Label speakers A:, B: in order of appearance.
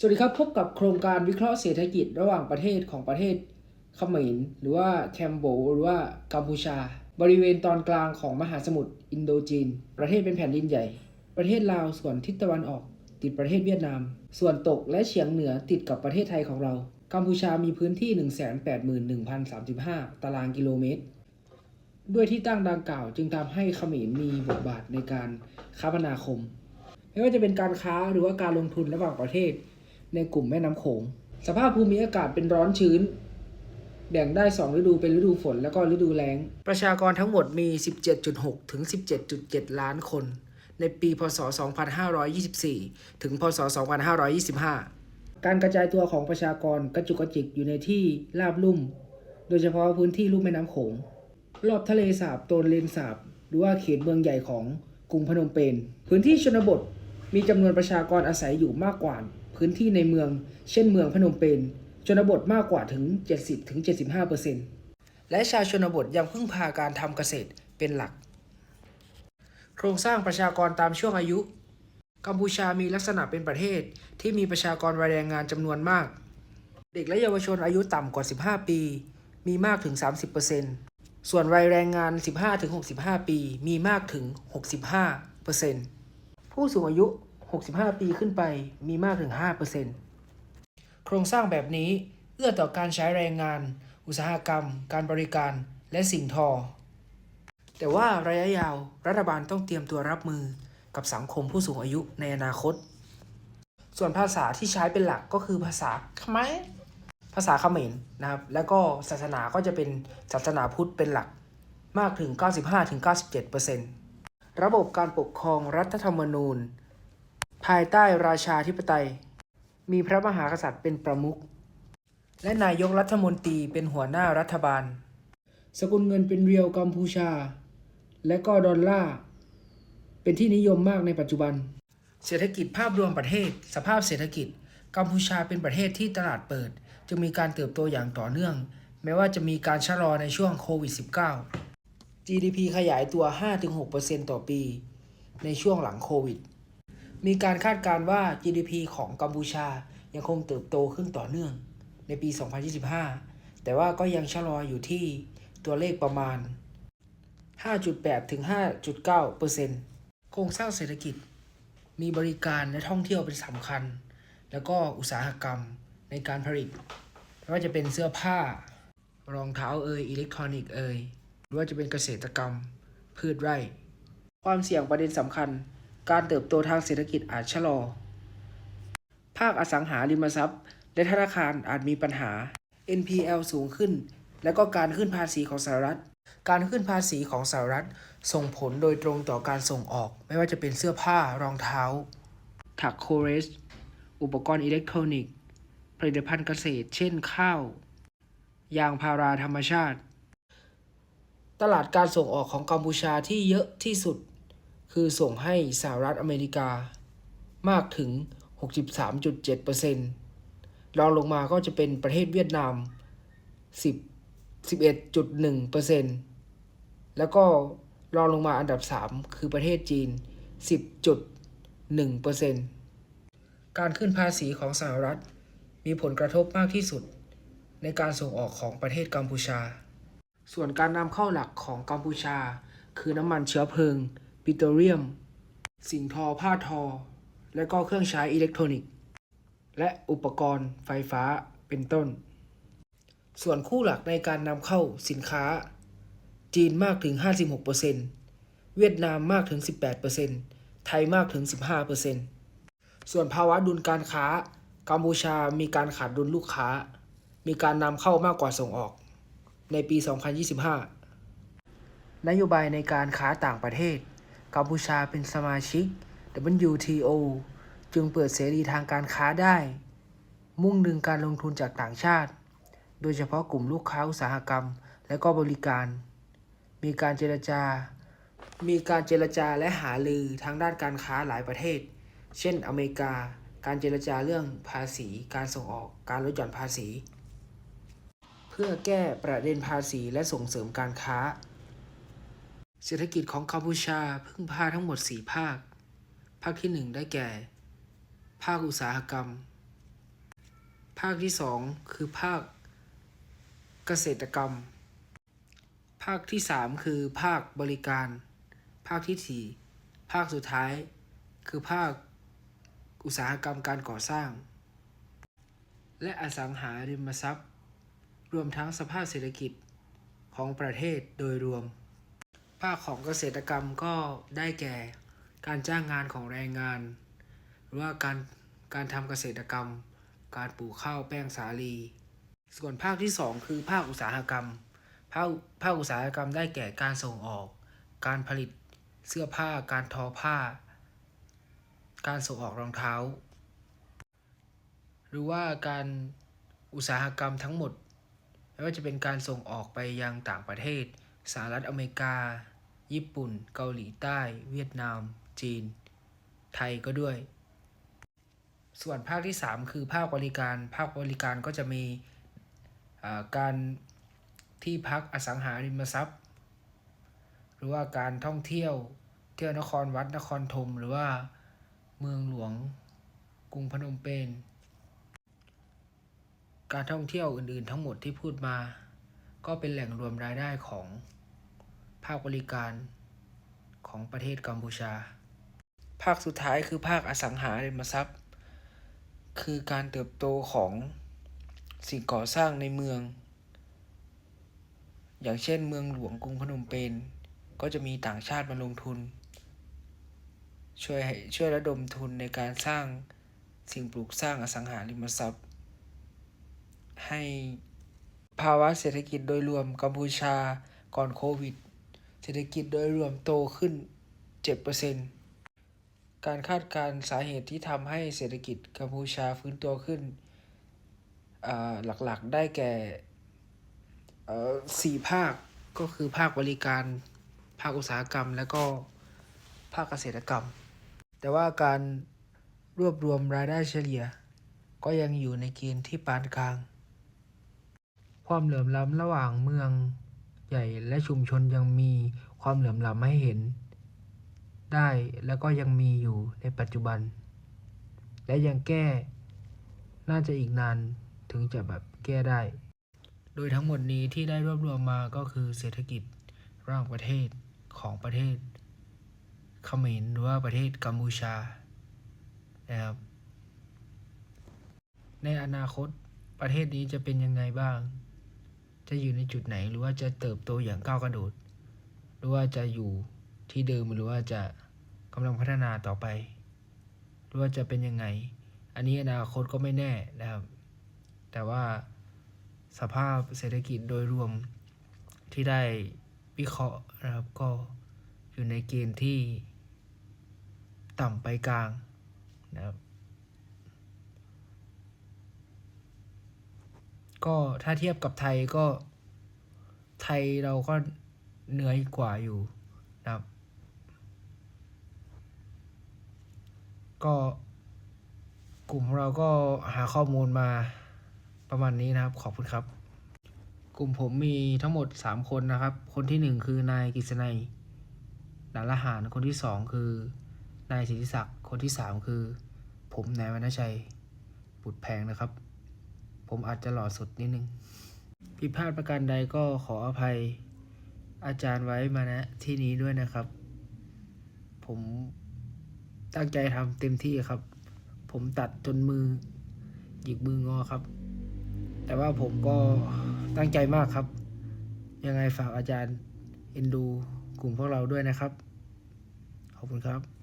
A: สวัสดีครับ พบกับโครงการวิเคราะห์เศรษฐกิจระหว่างประเทศของประเทศเขมรหรือว่าแคมโบหรือว่ากัมพูชา บริเวณตอนกลางของมหาสมุทรอินโดจีน ประเทศเป็นแผ่นดินใหญ่ ประเทศลาวส่วนทิศตะวันออก ติดประเทศเวียดนาม ส่วนตกและเฉียงเหนือติดกับประเทศไทยของเรา กัมพูชามีพื้นที่ 181,035 ตารางกิโลเมตร ด้วยที่ตั้งดังกล่าว จึงทำให้เขมรมีบทบาทในการคมนาคมไม่ว่าจะเป็นการค้าหรือว่าการลงทุนระหว่างประเทศ ในกลุ่มแม่น้ำโขง สภาพภูมิอากาศเป็นร้อนชื้น แบ่งได้ 2 ฤดูเป็นฤดูฝนแล้วก็ฤดูแล้ง ประชากรทั้งหมดมี 17.6 ถึง 17.7 ล้านคน ในปีพศ 2524 ถึงพศ 2525 การกระจายตัวของประชากรกระจุกกระจิกอยู่ในที่ราบลุ่ม โดยเฉพาะพื้นที่ลุ่มแม่น้ำโขง รอบทะเลสาบโตนเลนสาบ หรือว่าเขตเมืองใหญ่ของกรุงพนมเปญพื้นที่ชนบทมีจำนวนประชากรอาศัยอยู่มากกว่า พื้นที่ในเมือง เช่นเมืองพนมเปญชนบทมากกว่าถึง 70-75%และชาวชนบทยังพึ่งพาการทำเกษตรเป็นหลัก โครงสร้างประชากรตามช่วงอายุ กัมพูชามีลักษณะเป็นประเทศที่มีประชากรวัยแรงงานจำนวนมาก เด็กและเยาวชนอายุต่ำกว่า 15 ปี มีมากถึง 30%ส่วนวัยแรงงาน 15-65 ปี มีมากถึง 65%ผู้สูงอายุ 65 ปีขึ้นไปมีมากถึง 5%โครงสร้างแบบนี้เอื้อต่อการใช้แรงงาน อุตสาหกรรม การบริการและสิ่งทอ แต่ว่าระยะยาวรัฐบาลต้องเตรียมตัวรับมือกับสังคมผู้สูงอายุในอนาคต ส่วนภาษาที่ใช้เป็นหลักก็คือภาษาเขมรภาษาเขมรนะครับ แล้วก็ศาสนาก็จะเป็นศาสนาพุทธเป็นหลักมากถึง 95-97%ระบบการปกครองรัฐธรรมนูญ ภายใต้ราชาธิปไตย มีพระมหากษัตริย์เป็นประมุข และนายกรัฐมนตรีเป็นหัวหน้ารัฐบาล สกุลเงินเป็นเรียวกัมพูชา และก็ดอลลาร์ เป็นที่นิยมมากในปัจจุบัน เศรษฐกิจภาพรวมประเทศ สภาพเศรษฐกิจ กัมพูชาเป็นประเทศที่ตลาดเปิดจึงมีการเติบโตอย่างต่อเนื่อง แม้ว่าจะมีการชะลอในช่วงโควิด -19 GDP ขยายตัว 5-6%ต่อปี ในช่วงหลังโควิด มีการคาดการณ์ว่า GDP ของกัมพูชายังคงเติบโตขึ้นต่อเนื่อง ในปี 2025 แต่ว่าก็ยังชะลออยู่ที่ตัวเลขประมาณ 5.8 ถึง 5.9%โครงสร้างเศรษฐกิจ มีบริการและท่องเที่ยวเป็นสำคัญ แล้วก็อุตสาหกรรมในการผลิตไม่ว่าจะเป็นเสื้อผ้ารองเท้าเอยอิเล็กทรอนิกส์เอยหรือว่าจะเป็นเกษตรกรรม พืชไร่ ความเสี่ยงประเด็นสำคัญ การเติบโตทางเศรษฐกิจอาจชะลอ ภาคอสังหาริมทรัพย์ และธนาคารอาจมีปัญหา NPL สูงขึ้น และก็การขึ้นภาษีของสหรัฐ การขึ้นภาษีของสหรัฐ ส่งผลโดยตรงต่อการส่งออก ไม่ว่าจะเป็นเสื้อผ้ารองเท้า ถักโคเรส อุปกรณ์อิเล็กทรอนิกส์ ผลิตภัณฑ์เกษตร เช่นข้าว ยางพาราธรรมชาติ ตลาดการส่งออกของกัมพูชาที่เยอะที่สุด คือส่งให้สหรัฐอเมริกามากถึง 63.7%รองลงมาก็จะเป็นประเทศเวียดนาม 10 11.1%แล้วก็รองลงมาอันดับ 3 คือประเทศจีน 10.1%การขึ้นภาษีของสหรัฐมีผลกระทบมากที่สุด ในการส่งออกของประเทศกัมพูชา ส่วนการนำเข้าหลักของกัมพูชา คือน้ำมันเชื้อเพลิง ปิโตรเลียม สิ่งทอผ้าทอ และก็เครื่องใช้อิเล็กทรอนิกส์ และอุปกรณ์ไฟฟ้าเป็นต้น ส่วนคู่หลักในการนำเข้าสินค้า จีนมากถึง 56%เวียดนามมากถึง 18%ไทยมากถึง 15%ส่วนภาวะดุลการค้า กัมพูชามีการขาดดุลลูกค้า มีการนำเข้ามากกว่าส่งออก ในปี 2025นโยบายในการค้าต่างประเทศ กัมพูชาเป็นสมาชิก WTO จึงเปิดเสรีทางการค้าได้ มุ่งดึงการลงทุนจากต่างชาติ โดยเฉพาะกลุ่มลูกค้าอุตสาหกรรมและก็บริการ มีการเจรจา มีการเจรจาและหาลือทางด้านการค้าหลายประเทศ เช่น อเมริกา การเจรจาเรื่องภาษี การส่งออก การลดหย่อนภาษี เพื่อแก้ประเด็นภาษีและส่งเสริมการค้า เศรษฐกิจของกัมพูชาพึ่งพาทั้งหมด 4 ภาค ภาคที่ 1 ได้แก่ ภาคอุตสาหกรรม ภาคที่สองคือภาคเกษตรกรรม ภาคที่สามคือภาคบริการ ภาคที่สี่ภาคสุดท้าย คือภาคอุตสาหกรรมการก่อสร้าง และอสังหาริมทรัพย์ รวมทั้งสภาพเศรษฐกิจของประเทศโดยรวม ภาคของเกษตรกรรมก็ได้แก่ การจ้างงานของแรงงาน หรือว่าการการทำเกษตรกรรม การปลูกข้าวแป้งสาลี ส่วนภาคที่ 2 คือภาคอุตสาหกรรม ภาคภาคอุตสาหกรรมได้แก่การส่งออก การผลิตเสื้อผ้า การทอผ้า การส่งออกรองเท้า หรือว่าการอุตสาหกรรมทั้งหมดไม่ว่าจะเป็นการส่งออกไปยังต่างประเทศ สหรัฐอเมริกา ญี่ปุ่น เกาหลีใต้ เวียดนาม จีน ไทยก็ด้วย ส่วนภาคที่ 3 คือภาคบริการ ภาคบริการก็จะมีการที่พักอสังหาริมทรัพย์ หรือว่าการท่องเที่ยว เที่ยวนครวัดนครธมหรือว่าเมืองหลวงกรุงพนมเปญการท่องเที่ยวอื่นๆทั้งหมดที่พูดมา ก็เป็นแหล่งรวมรายได้ของ ภาคบริการของประเทศกัมพูชา ภาคสุดท้ายคือภาคอสังหาริมทรัพย์ คือการเติบโตของสิ่งก่อสร้างในเมือง อย่างเช่นเมืองหลวงกรุงพนมเปญก็จะมีต่างชาติมาลงทุน ช่วยให้ช่วยระดมทุนในการสร้างสิ่งปลูกสร้างอสังหาริมทรัพย์ ให้ภาวะเศรษฐกิจโดยรวมกัมพูชาก่อนโควิด ศรษฐกิจโดยรวมโตขึ้น 7%การคาดการณ์สาเหตุที่ทำให้เศรษฐกิจกัมพูชาฟื้นตัวขึ้น หลักๆได้แก่สี่ภาคก็คือภาคบริการ ภาคอุตสาหกรรม และก็ภาคเกษตรกรรม แต่ว่าการรวบรวมรายได้เฉลี่ย ก็ยังอยู่ในเกณฑ์ที่ปานกลาง ความเหลื่อมล้ำระหว่างเมือง ใหญ่และชุมชนยังมีความเหลื่อมล้ำให้เห็น ได้แล้วก็ยังมีอยู่ในปัจจุบัน และยังแก้ น่าจะอีกนานถึงจะแบบแก้ได้ โดยทั้งหมดนี้ที่ได้รวบรวมมาก็คือเศรษฐกิจร่างประเทศของประเทศเขมรหรือว่าประเทศกัมพูชานะครับในอนาคตประเทศนี้จะเป็นยังไงบ้าง จะอยู่ในจุดไหนหรือว่าจะเติบโตอย่างก้าวกระโดด หรือว่าจะอยู่ที่เดิมหรือว่าจะกำลังพัฒนาต่อไป หรือว่าจะเป็นยังไง อันนี้อนาคตก็ไม่แน่นะครับ แต่ว่าสภาพเศรษฐกิจโดยรวมที่ได้วิเคราะห์นะครับก็อยู่ในเกณฑ์ที่ต่ำไปกลางนะครับ ก็ถ้าเทียบกับไทยก็ไทยเราก็เหนือกว่าอยู่นะครับ ก็กลุ่มของเราก็หาข้อมูลมาประมาณนี้นะครับ ขอบคุณครับ กลุ่มผมมีทั้งหมด 3 คนนะครับ คนที่ 1 คือนายกฤษณัยหลานละหารคนที่ 2 คือนายสิทธิศักดิ์คนที่ 3 คือ ผมนายวรรณชัยบุตรแพงนะครับ ผมอาจจะหล่อสุดนิดนึงผิดพลาดประการใดก็ขออภัยอาจารย์ไว้มาณที่นี้ด้วยนะครับ ผมตั้งใจทำเต็มที่ครับ ผมตัดจนมือหยิกมืองอครับ แต่ว่าผมก็ตั้งใจมากครับ ยังไงฝากอาจารย์เอ็นดูกลุ่มพวกเราด้วยนะครับ ขอบคุณครับ